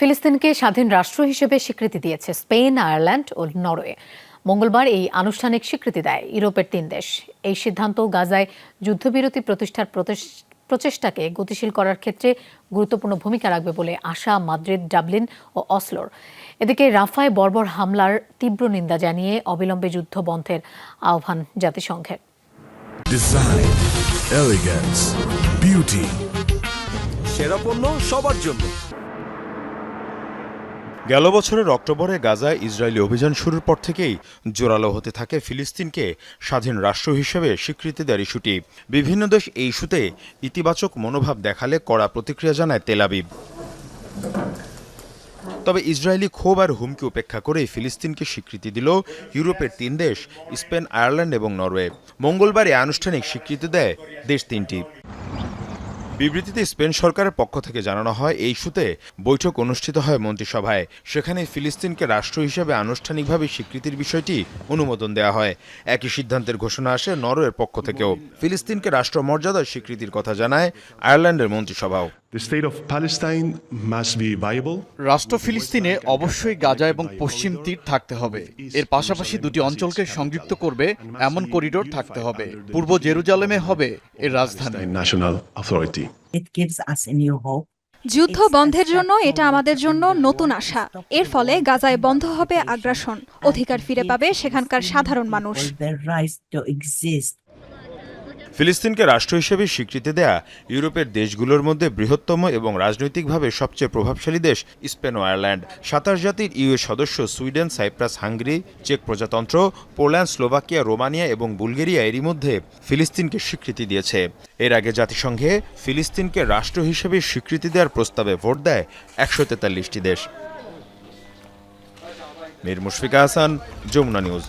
ফিলিস্তিনকে স্বাধীন রাষ্ট্র হিসেবে স্বীকৃতি দিয়েছে স্পেন আয়ারল্যান্ড ও নরওয়ে। মঙ্গলবার এই আনুষ্ঠানিক স্বীকৃতি দেয় ইউরোপের তিন দেশ। এই সিদ্ধান্ত গাজায় যুদ্ধবিরতি প্রতিষ্ঠার প্রচেষ্টাকে গতিশীল করার ক্ষেত্রে গুরুত্বপূর্ণ ভূমিকা রাখবে বলে আশা মাদ্রিদ ডাবলিন ও অসলোর। এদিকে রাফায় বর্বর হামলার তীব্র নিন্দা জানিয়ে অবিলম্বে যুদ্ধ বন্ধের আহ্বান জাতিসংঘের. সেরা পণ্য সবার জন্য। গেল বছরের অক্টোবরে গাজায় ইসরায়েলি অভিযান শুরুর পর থেকেই জোরালো হতে থাকে ফিলিস্তিনকে স্বাধীন রাষ্ট্র হিসেবে স্বীকৃতি দেওয়ার ইস্যুটি। বিভিন্ন দেশ এই ইস্যুতে ইতিবাচক মনোভাব দেখালে কড়া প্রতিক্রিয়া জানায় তেলাবিব তবে ইসরায়েলি ক্ষোভ আর হুমকি উপেক্ষা করে ফিলিস্তিনকে স্বীকৃতি দিল ইউরোপের তিন দেশ, স্পেন, আয়ারল্যান্ড এবং নরওয়ে। মঙ্গলবার আনুষ্ঠানিক স্বীকৃতি দেয় দেশ তিনটি। বিবৃতিতে স্পেন সরকারের পক্ষ থেকে জানানো হয়, এই সুতে বৈঠক অনুষ্ঠিত হয় মন্ত্রিসভায়। সেখানে ফিলিস্তিনকে রাষ্ট্র হিসেবে আনুষ্ঠানিকভাবে স্বীকৃতির বিষয়টি অনুমোদন দেওয়া হয়। একই সিদ্ধান্তের ঘোষণা আসে নরওয়ের পক্ষ থেকেও। ফিলিস্তিনকে রাষ্ট্র মর্যাদার স্বীকৃতির কথা জানায় আয়ারল্যান্ডের মন্ত্রিসভাও। The state of Palestine must be viable. রাষ্ট্র ফিলিস্তিনে অবশ্যই গাজা এবং পশ্চিম তীর থাকতে হবে এর পাশাপাশি দুটি অঞ্চলকে সংযুক্ত করবে এমন করিডোর থাকতে হবে পূর্ব জেরুজালেমে হবে এর রাজধানী Palestine National Authority. It gives us a new hope. যুদ্ধ বন্ধের জন্য এটা আমাদের জন্য নতুন আশা এর ফলে গাজায় বন্ধ হবে আগ্রাসন অধিকার ফিরে পাবে সেখানকার সাধারণ মানুষ ফিলিস্তিনকে রাষ্ট্র হিসেবে স্বীকৃতি দেয়া ইউরোপের দেশগুলোর মধ্যে বৃহত্তম এবং রাজনৈতিকভাবে সবচেয়ে প্রভাবশালী দেশ স্পেন ও আয়ারল্যান্ড। সাতাশ জাতির ইউ সদস্য সুইডেন, সাইপ্রাস, হাঙ্গেরি, চেক প্রজাতন্ত্র, পোল্যান্ড, স্লোভাকিয়া, রোমানিয়া এবং বুলগেরিয়া এরই মধ্যে ফিলিস্তিনকে স্বীকৃতি দিয়েছে। এর আগে জাতিসংঘে ফিলিস্তিনকে রাষ্ট্র হিসেবে স্বীকৃতি দেওয়ার প্রস্তাবে ভোট দেয় একশো তেতাল্লিশটি দেশ। মীর মুশফিকা হাসান যমুনা নিউজ।